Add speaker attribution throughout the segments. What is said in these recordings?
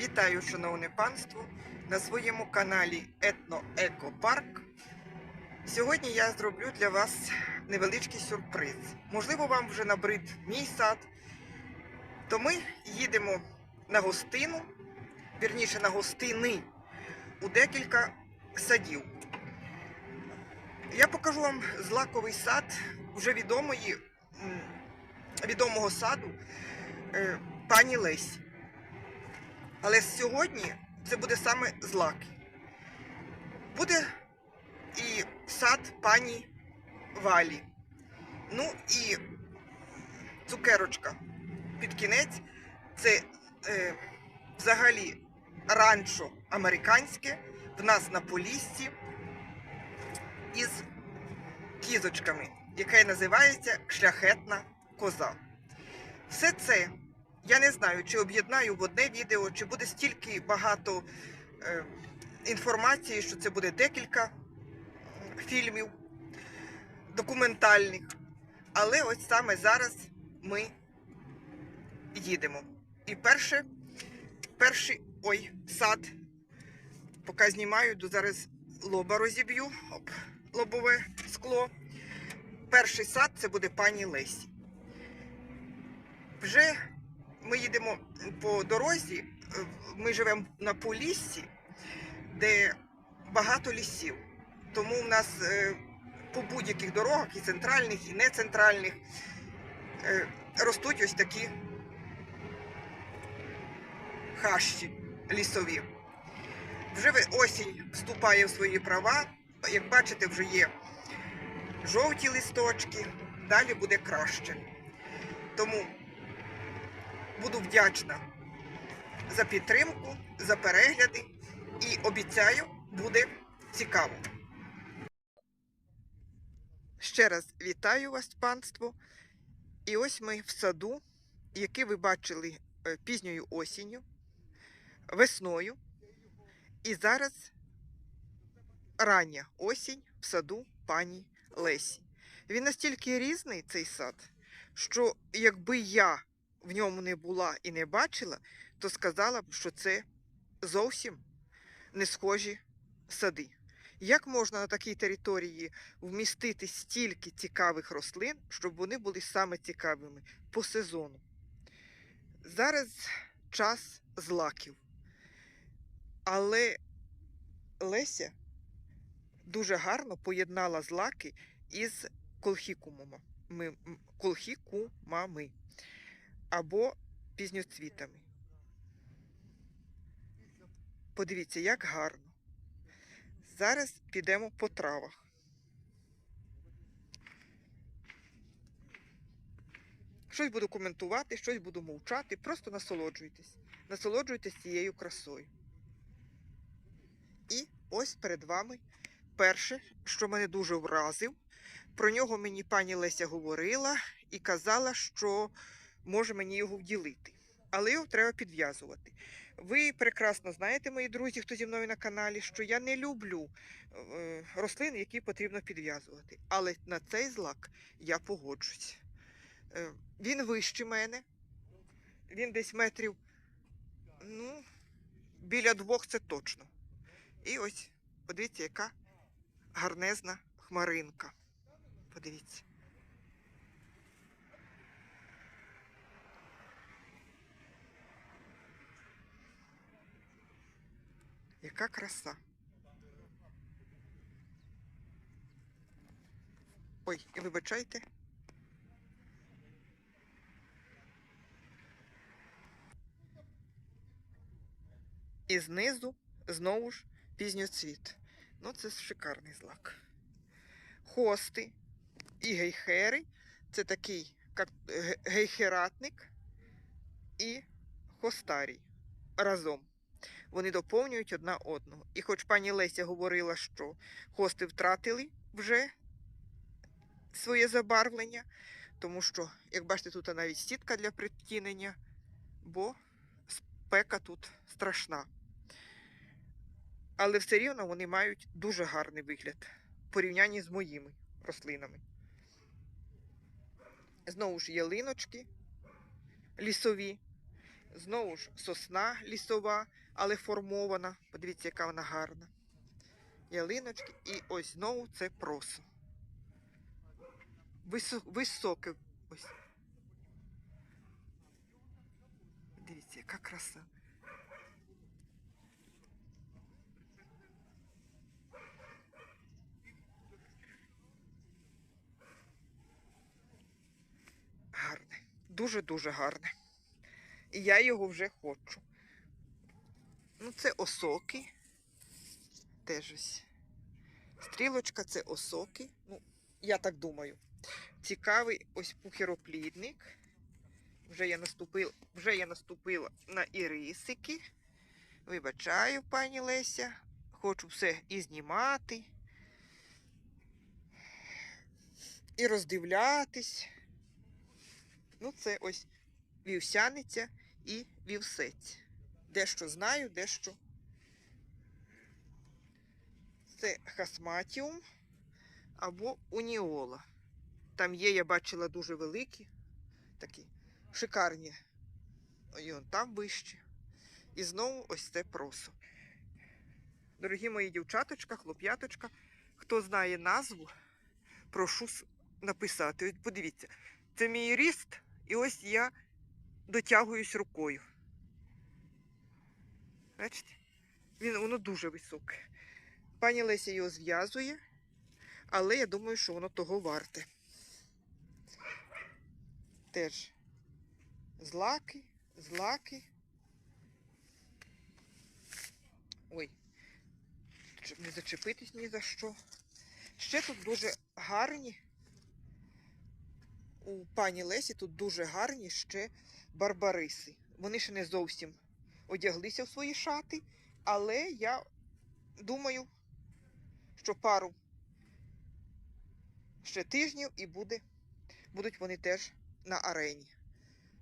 Speaker 1: Вітаю, шановне панство, на своєму каналі Етно-Еко-Парк. Сьогодні я зроблю для вас невеличкий сюрприз. Можливо, вам вже набрид мій сад. То ми їдемо на гостину, вірніше на гостини у декілька садів. Я покажу вам злаковий сад вже відомої, відомого саду е, пані Лесі. Але сьогодні це буде саме злаки. Буде і сад пані Валі. Ну і цукерочка під кінець. Це е, взагалі ранчо американське в нас на Поліссі із кізочками, яке називається шляхетна коза. Все це я не знаю, чи об'єднаю в одне відео, чи буде стільки багато е, інформації, що це буде декілька фільмів документальних. Але ось саме зараз ми їдемо. І перше, перший ой, сад, поки знімаю, то зараз лоба розіб'ю, оп, лобове скло. Перший сад це буде пані Лесі. Вже ми їдемо по дорозі, е, ми живемо на Поліссі, де багато лісів. Тому в нас е, по будь-яких дорогах, і центральних, і нецентральних, е, ростуть ось такі хащі лісові. Вже осінь вступає в свої права. Як бачите, вже є жовті листочки, далі буде краще. Тому буду вдячна за підтримку, за перегляди і обіцяю, буде цікаво. Ще раз вітаю вас, панство. І ось ми в саду, який ви бачили е, пізньою осінню, весною. І зараз рання осінь в саду пані Лесі. Він настільки різний, цей сад, що якби я в ньому не була і не бачила, то сказала б, що це зовсім не схожі сади. Як можна на такій території вмістити стільки цікавих рослин, щоб вони були саме цікавими по сезону? Зараз час злаків. Але Леся дуже гарно поєднала злаки із колхікумами, колхікумами або пізньоцвітами. Подивіться, як гарно. Зараз підемо по травах. Щось буду коментувати, щось буду мовчати. Просто насолоджуйтесь. Насолоджуйтесь цією красою. І ось перед вами перше, що мене дуже вразив. Про нього мені пані Леся говорила і казала, що може мені його вділити. Але його треба підв'язувати. Ви прекрасно знаєте, мої друзі, хто зі мною на каналі, що я не люблю е, рослин, які потрібно підв'язувати. Але на цей злак я погоджусь. Е, він вищий мене. Він десь метрів, ну, біля двох це точно. І ось, подивіться, яка гарнезна хмаринка. Подивіться. Яка краса. Ой, і вибачайте. І знизу знову ж пізньоцвіт. Ну, це шикарний злак. Хости і гейхери це такий гейхератник і хостарій разом. Вони доповнюють одна одного. І хоч пані Леся говорила, що хости втратили вже своє забарвлення, тому що, як бачите, тут навіть сітка для притінення, бо спека тут страшна. Але все рівно вони мають дуже гарний вигляд в порівнянні з моїми рослинами. Знову ж ялиночки лісові. Знову ж сосна лісова, але формована. Подивіться, яка вона гарна. Ялиночки. І ось знову це просо. Високе. Ось. Дивіться, яка краса. Гарне. Дуже-дуже гарне. І я його вже хочу. Ну, це осоки. Теж ось. Стрілочка це осоки. Ну, я так думаю. Цікавий ось пухіроплідник. Вже я наступила, вже я наступила на ірисики. Вибачаю, пані Леся. Хочу все і знімати. І роздивлятись. Ну, це ось вівсяниця і вівсець. Дещо знаю, дещо. Це хасматіум або уніола. Там є, я бачила дуже великі, такі шикарні. І он там вище. І знову ось це просо. Дорогі мої дівчаточка, хлоп'яточка, хто знає назву, прошу написати. Ось подивіться, це мій ріст, і ось я дотягуюсь рукою. Бачите? Він, воно дуже високе. Пані Леся його зв'язує, але я думаю, що воно того варте. Теж злаки, злаки. Ой, щоб не зачепитись ні за що. Ще тут дуже гарні. У пані Лесі тут дуже гарні ще барбариси. Вони ще не зовсім одяглися в свої шати, але я думаю, що пару ще тижнів і буде, будуть вони теж на арені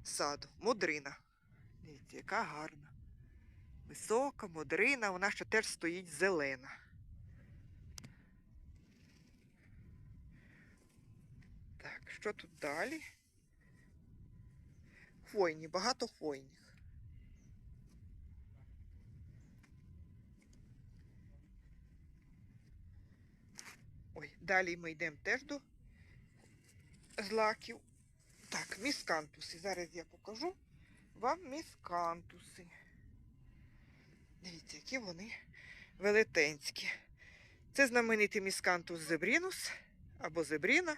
Speaker 1: саду. Модрина. Дивіться, яка гарна. Висока, модрина, вона ще теж стоїть зелена. Так, що тут далі? Хвойні, багато хвойних. Ой, далі ми йдемо теж до злаків. Так, міскантуси. Зараз я покажу вам міскантуси. Дивіться, які вони велетенські. Це знаменитий міскантус зебрінус або зебріна.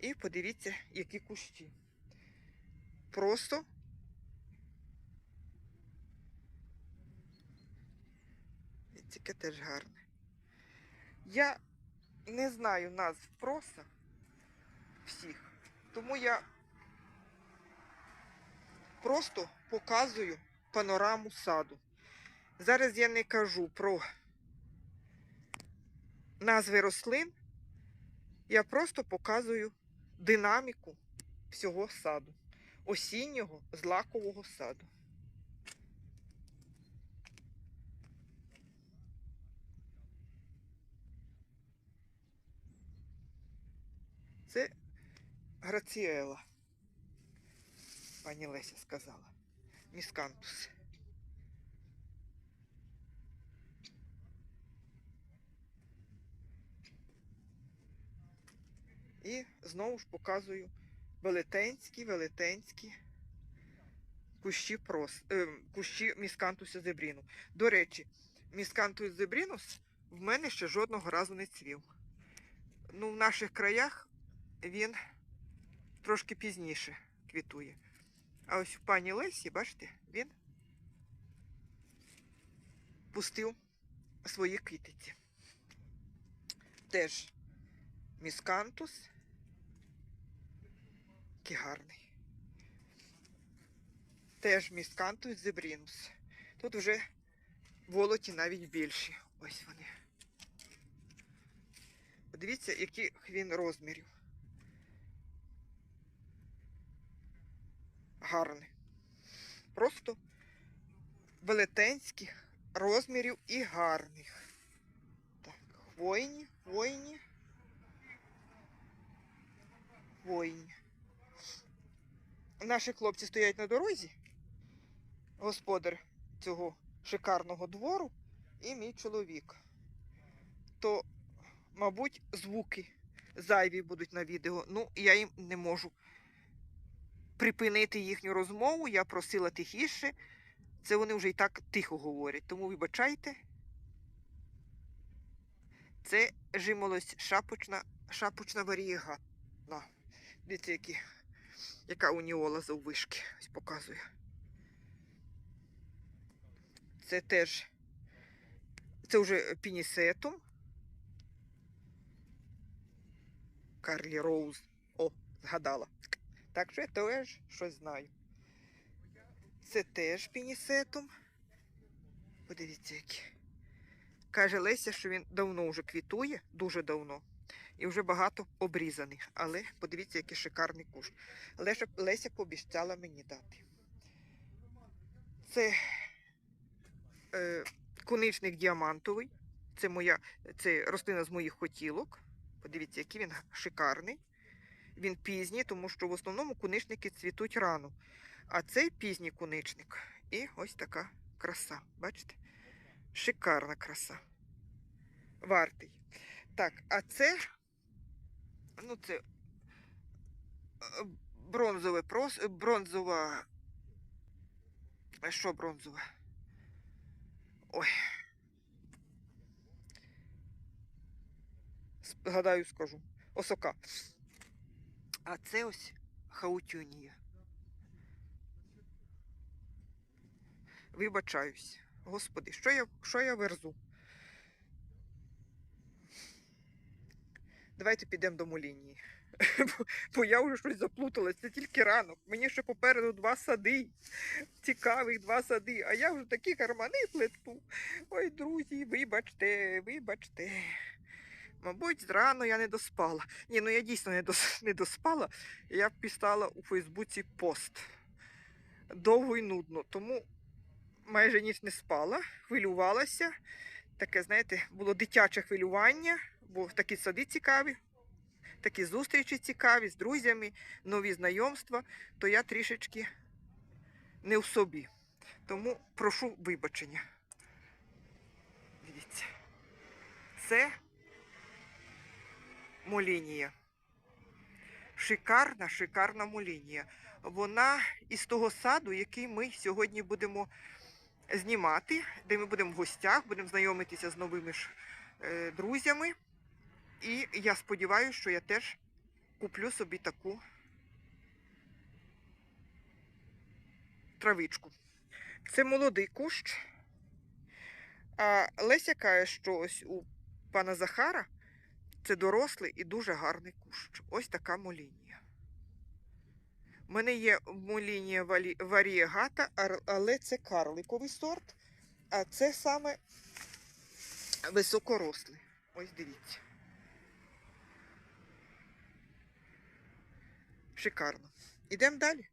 Speaker 1: І подивіться, які кущі. Просто яке теж гарне. Я не знаю назв проса всіх, тому я просто показую панораму саду. Зараз я не кажу про назви рослин, я просто показую динаміку всього саду, осіннього злакового саду. Це Граціела. Пані Леся сказала. Міскантус. І знову ж показую велетенські, велетенські кущі, прос, е, кущі міскантуса зебріну. До речі, міскантус зебрінус в мене ще жодного разу не цвів. Ну, в наших краях він трошки пізніше квітує. А ось у пані Лесі, бачите, він пустив свої квітиці. Теж міскантус. Який гарний. Теж міскантус зебрінус. Тут вже волоті навіть більші. Ось вони. Подивіться, яких він розмірів. Гарний. Просто велетенських розмірів і гарних. Так, хвойні, хвойні. Хвойні. Наші хлопці стоять на дорозі господар цього шикарного двору і мій чоловік. То, мабуть, звуки зайві будуть на відео. Ну, я їм не можу припинити їхню розмову. Я просила тихіше. Це вони вже і так тихо говорять. Тому вибачайте. Це жимолость шапочна, шапочна варієга. Дивіться, які, яка уніола заввишки. Ось показую. Це теж. Це вже пінісетум. Карлі Роуз. О, згадала. Так що я теж щось знаю. Це теж пінісетум. Подивіться, які. Каже Леся, що він давно вже квітує, дуже давно. І вже багато обрізаних. Але подивіться, який шикарний кущ. Леся, Леся пообіцяла мені дати. Це е, куничник діамантовий. Це моя це рослина з моїх хотілок. Подивіться, який він шикарний. Він пізній, тому що в основному куничники цвітуть рано. А цей пізній куничник. І ось така краса. Бачите? Шикарна краса. Вартий. Так, а це. Ну, це е, бронзове прос, е, бронзова. А що бронзове? Ой. Згадаю, скажу. Осока. А це ось хаутюнія. Вибачаюсь. Господи, що я, що я верзу? Давайте підемо до молінії. Бо, я вже щось заплуталась. Це тільки ранок. Мені ще попереду два сади. Цікавих два сади. А я вже такі кармани плету. Ой, друзі, вибачте, вибачте. Мабуть, зрано я не доспала. Ні, ну я дійсно не, дос, не доспала. Я писала у Фейсбуці пост. Довго і нудно. Тому майже ніч не спала, хвилювалася. Таке, знаєте, було дитяче хвилювання, бо такі сади цікаві, такі зустрічі цікаві з друзями, нові знайомства, то я трішечки не в собі. Тому прошу вибачення. Дивіться. Це молінія. Шикарна, шикарна молінія. Вона із того саду, який ми сьогодні будемо знімати, де ми будемо в гостях, будемо знайомитися з новими ж е, друзями. І я сподіваюся, що я теж куплю собі таку травичку. Це молодий кущ. А Леся каже, що ось у пана Захара це дорослий і дуже гарний кущ. Ось така молінія. У мене є молінія варієгата, але це карликовий сорт, а це саме високорослий. Ось дивіться. Шикарно. Ідемо далі.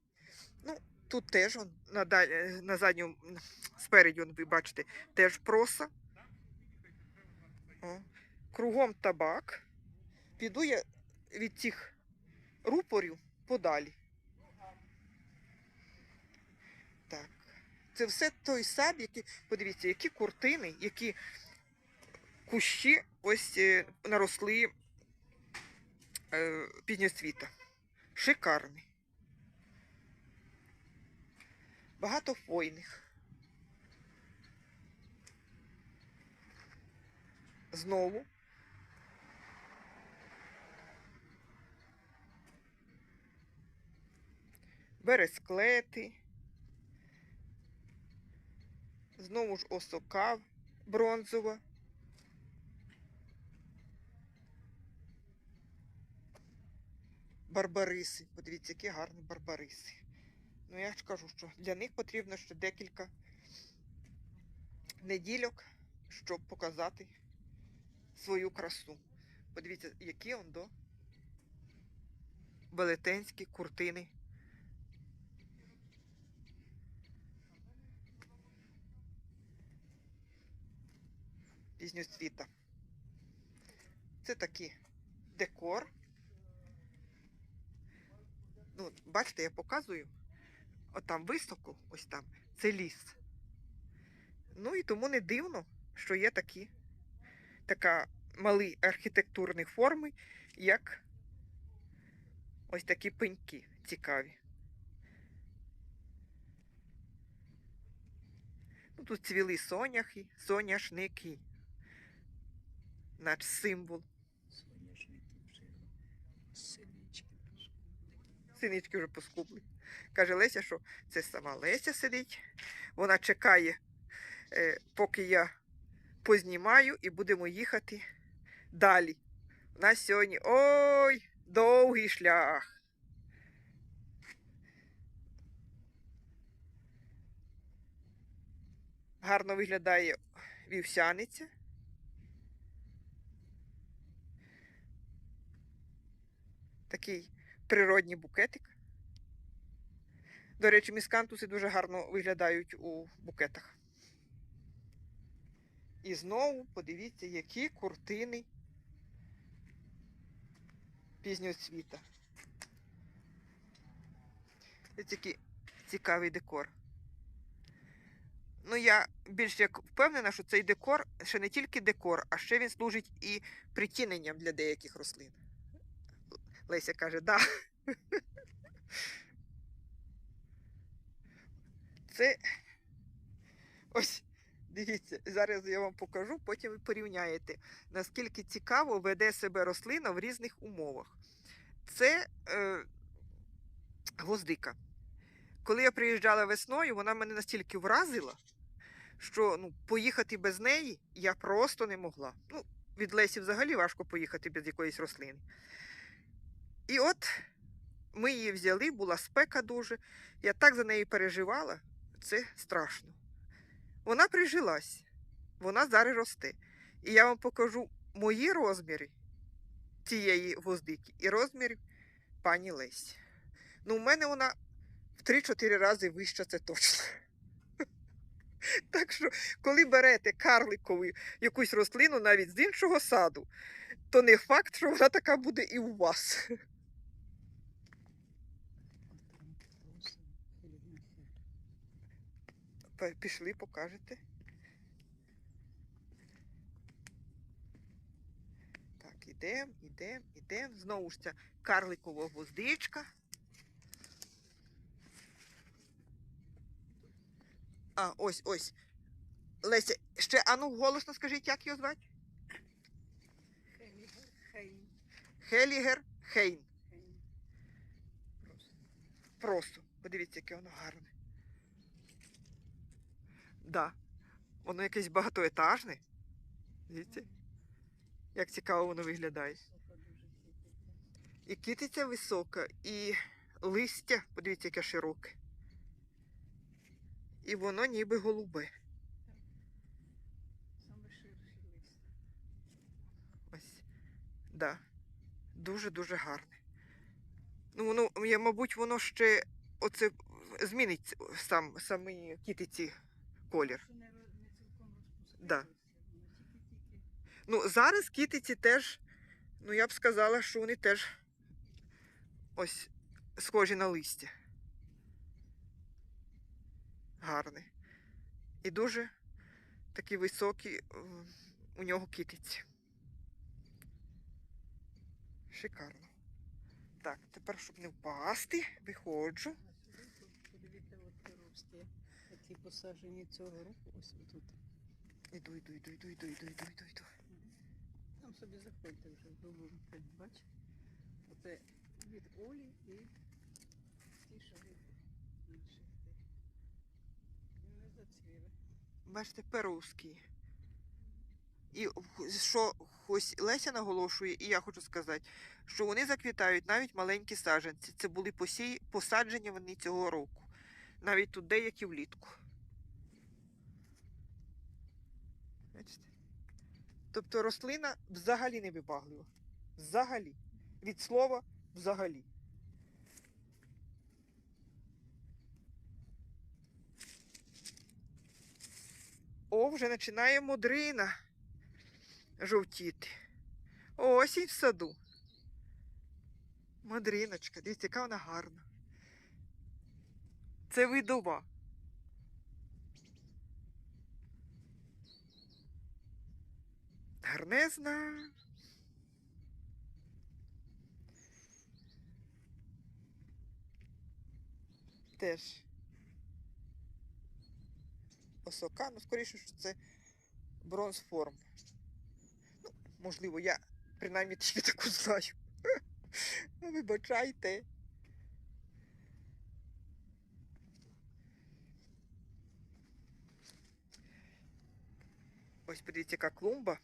Speaker 1: Ну, тут теж он, на, на задньому, спереді, он, ви бачите, теж проса. О. Кругом табак. Піду я від цих рупорів подалі. Так. Це все той сад, який, подивіться, які куртини, які кущі ось е, наросли е, пізньоцвіта. Шикарний. Багато хвойних. Знову. Бересклети. Знову ж осока бронзова. Барбариси. Подивіться, які гарні барбариси. Ну, я ж кажу, що для них потрібно ще декілька недільок, щоб показати свою красу. Подивіться, які он до велетенські куртини. Пізньоцвіта. Це такий декор. Ну, бачите, я показую. От там високо, ось там, це ліс. Ну і тому не дивно, що є такі така малі архітектурні форми, як ось такі пеньки цікаві. Ну, тут цвіли соняхи, соняшники, наш символ.
Speaker 2: Синички
Speaker 1: вже поскубли. Каже Леся, що це сама Леся сидить. Вона чекає, е, поки я познімаю і будемо їхати далі. У нас сьогодні ой, довгий шлях. Гарно виглядає вівсяниця. Такий природній букетик. До речі, міскантуси дуже гарно виглядають у букетах. І знову подивіться, які куртини пізнього цвіта. Це такий цікавий декор. Ну, я більш як впевнена, що цей декор ще не тільки декор, а ще він служить і притіненням для деяких рослин. Леся каже, да. Це ось дивіться, зараз я вам покажу, потім ви порівняєте, наскільки цікаво веде себе рослина в різних умовах. Це е, гвоздика. Коли я приїжджала весною, вона мене настільки вразила, що ну, поїхати без неї я просто не могла. Ну, від Лесі взагалі важко поїхати без якоїсь рослини. І от ми її взяли, була спека дуже. Я так за нею переживала, це страшно. Вона прижилась, вона зараз росте. І я вам покажу мої розміри цієї гвоздики і розміри пані Лесі. Ну, у мене вона в 3-4 рази вища, це точно. Так що, коли берете карликову якусь рослину навіть з іншого саду, то не факт, що вона така буде і у вас. Пішли, покажете. Так, ідемо, ідемо, ідемо. Знову ж ця карликова гвоздичка. А, ось, ось. Леся, ще ану голосно скажіть, як його звати?
Speaker 2: Хейлігер, Хейн,
Speaker 1: Хелігер Хейн.
Speaker 2: Хейн. Просто.
Speaker 1: Просто. Подивіться, яке воно гарне. Да. Воно якесь багатоетажне. Дивіться, як цікаво воно виглядає. І китиця висока, і листя, подивіться, яке широке. І воно ніби голубе.
Speaker 2: Саме.
Speaker 1: Ось. Да. Дуже-дуже гарне. Ну, воно, я, мабуть, воно ще оце змінить сам, самі китиці колір. Да. Ну, зараз китиці теж, ну я б сказала, що вони теж ось схожі на листя. Гарний. І дуже такі високі у нього китиці. Шикарно. Так, тепер, щоб не впасти, виходжу.
Speaker 2: Подивіться, от коровські, які посаджені цього року, ось тут.
Speaker 1: Іду, іду, іду, іду, іду, іду, іду, іду, іду.
Speaker 2: Там собі заходьте вже в другому плані, бач? Оце від Олі і ті, що від інших тих. Зацвіли.
Speaker 1: Бачите, перовський. І що ось Леся наголошує, і я хочу сказати, що вони заквітають навіть маленькі саджанці. Це були посій... посаджені вони цього року. Навіть тут деякі влітку. Бачите? Тобто рослина взагалі не вибаглива. Взагалі. Від слова взагалі. О, вже починає модрина жовтіти. Осінь в саду. Модриночка, дивіться, яка вона гарна. Це видова. Гарнезна. Теж осока, ну, скоріше, що це бронз форм. Ну, можливо, я принаймні тільки таку знаю. Ну, вибачайте. Ось подивіться, яка клумба.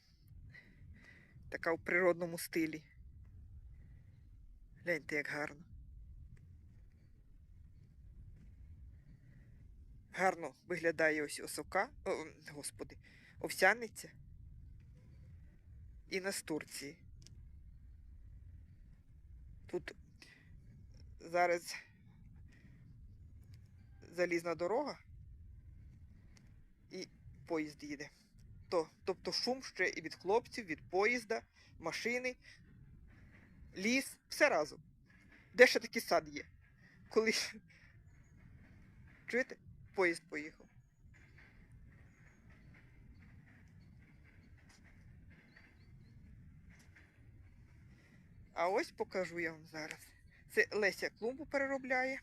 Speaker 1: Така у природному стилі. Гляньте, як гарно. Гарно виглядає ось осока, о, господи, овсяниця і настурції. Тут зараз залізна дорога і поїзд їде. То, тобто шум ще і від хлопців, від поїзда, машини, ліс, все разом. Де ще такий сад є? Коли. Чуєте? Поїзд поїхав. А ось покажу я вам зараз. Це Леся клумбу переробляє.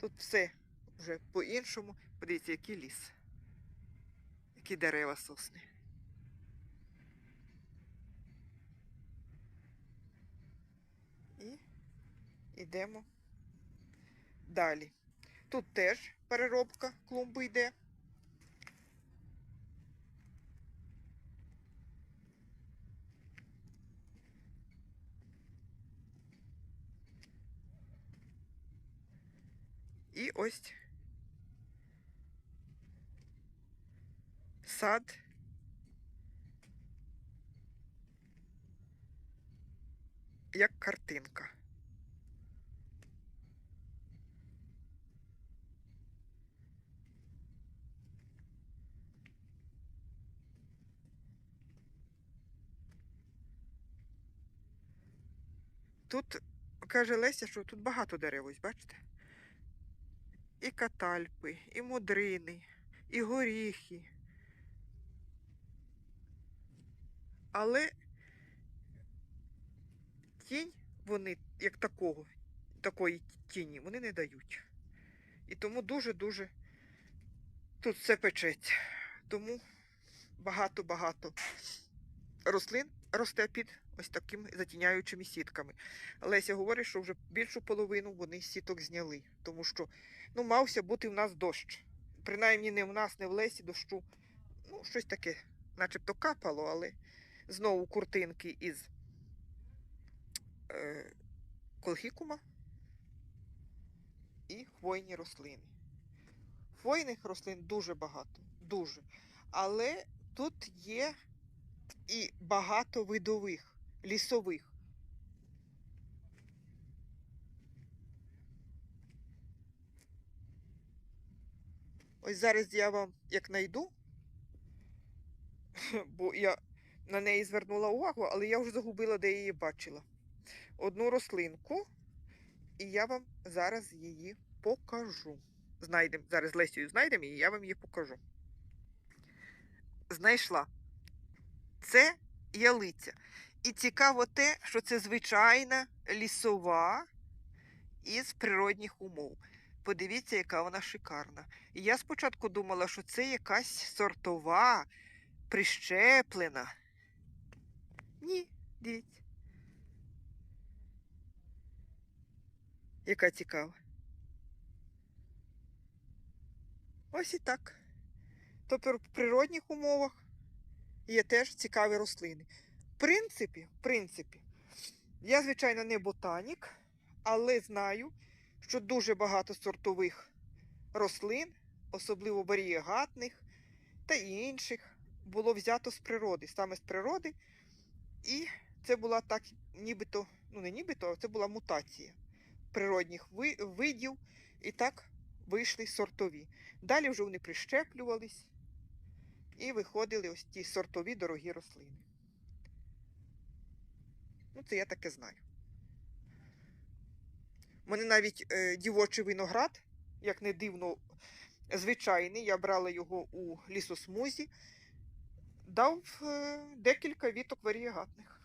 Speaker 1: Тут все вже по-іншому. Подивіться, який ліс. Які дерева сосни. І йдемо далі. Тут теж переробка клумби йде. І ось сад. Як картинка. Тут каже Леся, що тут багато дерев, ось бачите? І катальпи, і модрини, і горіхи. Але тінь вони, як такого, такої тіні, вони не дають. І тому дуже-дуже тут все печеться. Тому багато-багато рослин росте під ось такими затіняючими сітками. Леся говорить, що вже більшу половину вони сіток зняли, тому що ну, мався бути в нас дощ. Принаймні не в нас, не в лесі дощу. Ну, щось таке, начебто капало, але знову куртинки із е, колхікума і хвойні рослини. Хвойних рослин дуже багато, дуже. Але тут є і багато видових, лісових. Ось зараз я вам як найду, бо я на неї звернула увагу, але я вже загубила, де її бачила. Одну рослинку, і я вам зараз її покажу. Знайдемо, зараз з Лесією знайдемо і я вам її покажу. Знайшла. Це ялиця. І цікаво те, що це звичайна лісова із природних умов. Подивіться, яка вона шикарна. І я спочатку думала, що це якась сортова, прищеплена. Ні, дивіться. Яка цікава. Ось і так. Тобто в природних умовах є теж цікаві рослини. В принципі, в принципі, я, звичайно, не ботанік, але знаю, що дуже багато сортових рослин, особливо варієгатних та інших, було взято з природи, саме з природи. І це була так, нібито, ну не нібито, а це була мутація природних видів. І так вийшли сортові. Далі вже вони прищеплювались і виходили ось ті сортові дорогі рослини. Ну, це я таке знаю. У мене навіть е, дівочий виноград, як не дивно, звичайний. Я брала його у лісосмузі. Дав е, декілька віток варієгатних.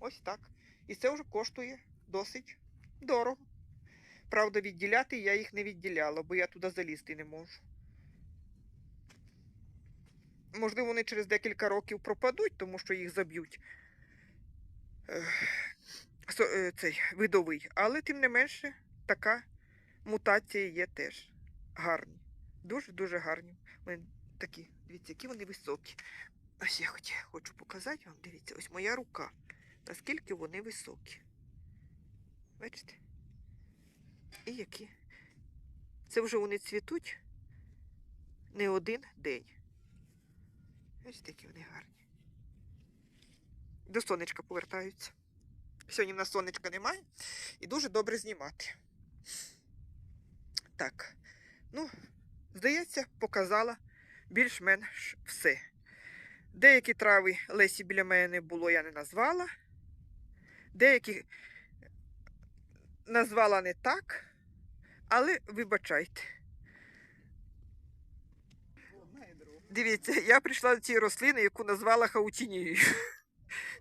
Speaker 1: Ось так. І це вже коштує досить дорого. Правда, відділяти я їх не відділяла, бо я туди залізти не можу. Можливо, вони через декілька років пропадуть, тому що їх заб'ють. е, е, Цей видовий. Але тим не менше, така мутація є теж. Гарні. Дуже-дуже гарні. Вони такі, дивіться, які вони високі. Ось я хоч, хочу показати вам, дивіться, ось моя рука. Наскільки вони високі. Бачите? І які. Це вже вони цвітуть не один день. Ось такі вони гарні. До сонечка повертаються. Сьогодні в нас сонечка немає і дуже добре знімати. Так, ну, здається, показала більш-менш все. Деякі трави Лесі біля мене не було, я не назвала. Деякі назвала не так, але вибачайте. Дивіться, я прийшла до цієї рослини, яку назвала хаутінією.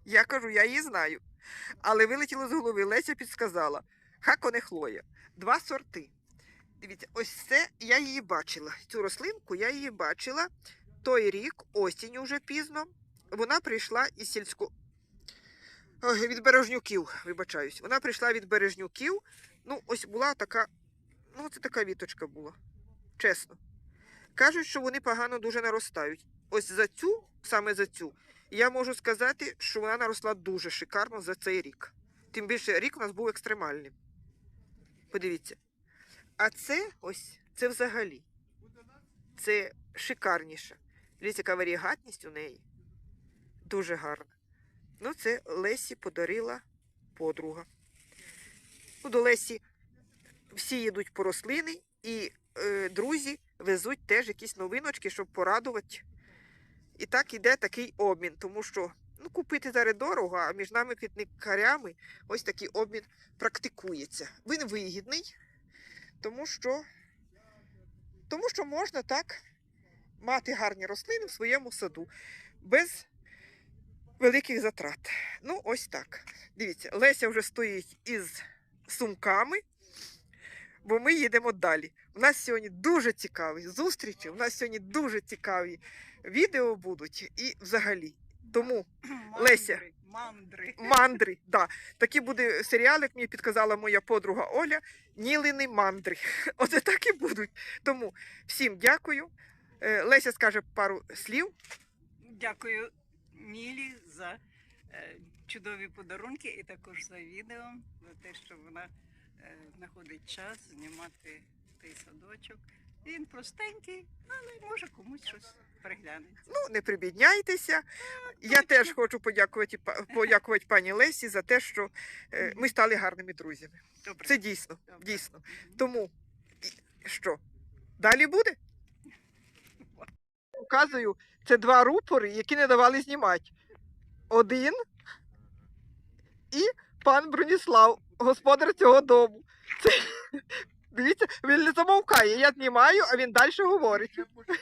Speaker 1: Я кажу, я її знаю. Але вилетіло з голови, Леся підсказала. Хаконехлоя. Два сорти. Дивіться, ось це я її бачила. Цю рослинку я її бачила той рік, осінь уже пізно. Вона прийшла із сільсько. Ой, від бережнюків, вибачаюсь. Вона прийшла від бережнюків. Ну, ось була така. Ну, це така віточка була. Чесно. Кажуть, що вони погано дуже наростають. Ось за цю, саме за цю, я можу сказати, що вона наросла дуже шикарно за цей рік. Тим більше рік у нас був екстремальним. Подивіться. А це ось, це взагалі. Це шикарніше. Дивіться, варігатність у неї. Дуже гарна. Ну, це Лесі подарила подруга. Ну, до Лесі всі їдуть по рослини, і е, друзі везуть теж якісь новиночки, щоб порадувати. І так іде такий обмін, тому що ну, купити зараз дорого, а між нами квітникарями ось такий обмін практикується. Він вигідний, тому що, тому що можна так мати гарні рослини в своєму саду без великих затрат. Ну, ось так. Дивіться, Леся вже стоїть із сумками, бо ми їдемо далі. У нас сьогодні дуже цікаві зустрічі, у нас сьогодні дуже цікаві відео будуть і взагалі. Тому Леся.
Speaker 2: Мандри.
Speaker 1: мандри, да. Такий буде серіал, як мені підказала моя подруга Оля, Нілини мандри. Оце так і будуть. Тому всім дякую. Е, Леся скаже пару слів.
Speaker 2: Дякую Мілі за е, чудові подарунки і також за відео, за те, що вона е, знаходить час знімати цей садочок. Він простенький, але може комусь щось приглянеться.
Speaker 1: Ну, не прибідняйтеся. Я теж хочу подякувати, подякувати пані Лесі за те, що ми стали гарними друзями.
Speaker 2: Добре.
Speaker 1: Це дійсно,
Speaker 2: Добре.
Speaker 1: дійсно. Тому що? Далі буде? Показую, це два рупори, які не давали знімати. Один і пан Броніслав, господар цього дому. Це, дивіться, він не замовкає. Я знімаю, а він далі говорить.
Speaker 3: Може бути.